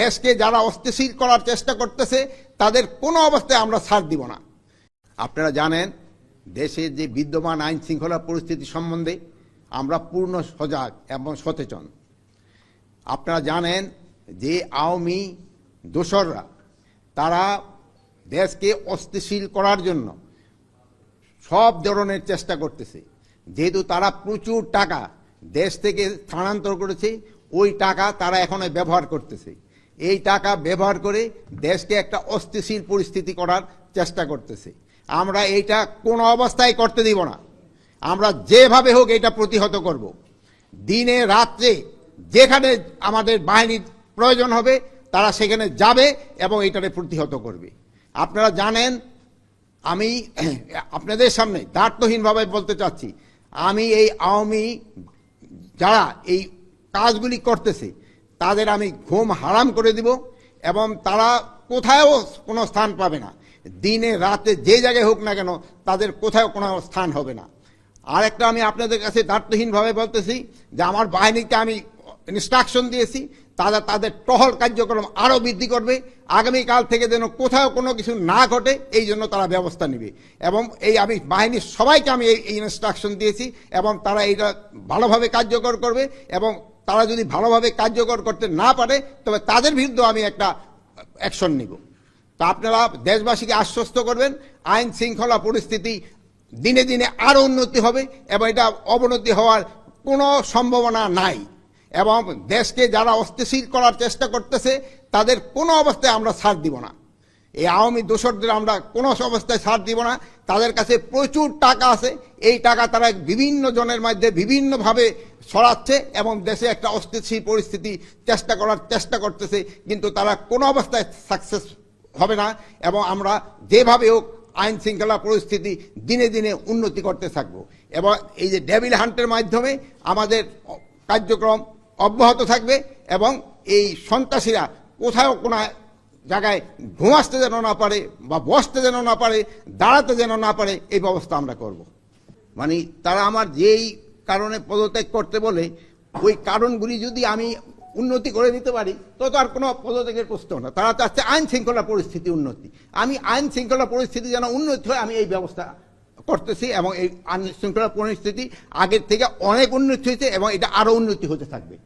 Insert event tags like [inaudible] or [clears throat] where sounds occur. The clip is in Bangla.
দেশকে যারা অস্থিশীল করার চেষ্টা করতেছে, তাদের কোনো অবস্থায় আমরা ছাড় দিব না। আপনারা জানেন দেশের যে বিদ্যমান আইন শৃঙ্খলা পরিস্থিতি সম্বন্ধে আমরা পূর্ণ সজাগ এবং সচেতন। আপনারা জানেন যে আওয়ামী দোসররা, তারা দেশকে অস্থিতিশীল করার জন্য সব ধরনের চেষ্টা করতেছে। যেহেতু তারা প্রচুর টাকা দেশ থেকে স্থানান্তর করেছে, ওই টাকা তারা এখন ব্যবহার করতেছে। এই টাকা ব্যবহার করে দেশকে একটা অস্থিতিশীল পরিস্থিতি করার চেষ্টা করতেছে। আমরা এইটা কোনো অবস্থায় করতে দিব না। আমরা যেভাবে হোক এটা প্রতিহত করব। দিনে রাত্রে যেখানে আমাদের বাহিনীর প্রয়োজন হবে, তারা সেখানে যাবে এবং এটাকে প্রতিহত করবে। আপনারা জানেন, আমি [clears throat] আপনাদের সামনে দার্থহীনভাবে বলতে চাচ্ছি, আমি এই আওয়ামী যারা এই কাজগুলি করতেছে তাদের আমি ঘুম হারাম করে দিব এবং তারা কোথায়ও কোনো স্থান পাবে না। দিনে, রাতে যে জায়গায় হোক না কেন তাদের কোথাও কোনো স্থান হবে না। আর একটা আমি আপনাদের কাছে দায়িত্বহীনভাবে বলতেছি যে আমার বাহিনীকে আমি ইনস্ট্রাকশন দিয়েছি, তারা তাদের টহল কার্যক্রম আরও বৃদ্ধি করবে, আগামীকাল থেকে যেন কোথাও কোনো কিছু না ঘটে, এই জন্য তারা ব্যবস্থা নেবে। এবং এই আমি বাহিনীর সবাইকে আমি এই ইনস্ট্রাকশন দিয়েছি এবং তারা এইটা ভালোভাবে কার্যকর করবে এবং তারা যদি ভালোভাবে কার্যকর করতে না পারে, তবে তাদের বিরুদ্ধে আমি একটা অ্যাকশন নিব। তা আপনারা দেশবাসীকে আশ্বস্ত করবেন, আইন শৃঙ্খলা পরিস্থিতি দিনে দিনে আরও উন্নতি হবে এবং এটা অবনতি হওয়ার কোনো সম্ভাবনা নাই। এবং দেশকে যারা অস্থিতিশীল করার চেষ্টা করতেছে, তাদের কোনো অবস্থায় আমরা ছাড় দিব না। এই আওয়ামী দোসরদের আমরা কোনো অবস্থায় ছাড় দিব না। তাদের কাছে প্রচুর টাকা আছে। এই টাকা তারা বিভিন্ন জনের মধ্যে বিভিন্নভাবে ছড়াচ্ছে এবং দেশে একটা অস্থিতিশীল পরিস্থিতি চেষ্টা করার চেষ্টা করতেছে। কিন্তু তারা কোনো অবস্থায় সাকসেস হবে না এবং আমরা যেভাবে হোক আইন শৃঙ্খলা পরিস্থিতি দিনে দিনে উন্নতি করতে থাকব। এবং এই যে ডেভিল হান্টের মাধ্যমে আমাদের কার্যক্রম অব্যাহত থাকবে এবং এই সন্ত্রাসীরা কোথাও কোনো জায়গায় ঘুমাসতে যেন না পারে বা বসতে যেন না পারে, দাঁড়াতে যেন না পারে, এই ব্যবস্থা আমরা করব। মানে তারা আমার যেই কারণে পদত্যাগ করতে বলে, ওই কারণগুলি যদি আমি উন্নতি করে দিতে পারি, তো তো আর কোনো পদত্যাগের প্রশ্ন না। তারা চাচ্ছে আইন শৃঙ্খলা পরিস্থিতি উন্নতি। আমি আইন শৃঙ্খলা পরিস্থিতি যেন উন্নতি হয়, আমি এই ব্যবস্থা করতেছি এবং এই আইন শৃঙ্খলা পরিস্থিতি আগের থেকে অনেক উন্নতি হয়েছে এবং এটা আরও উন্নতি হতে থাকবে।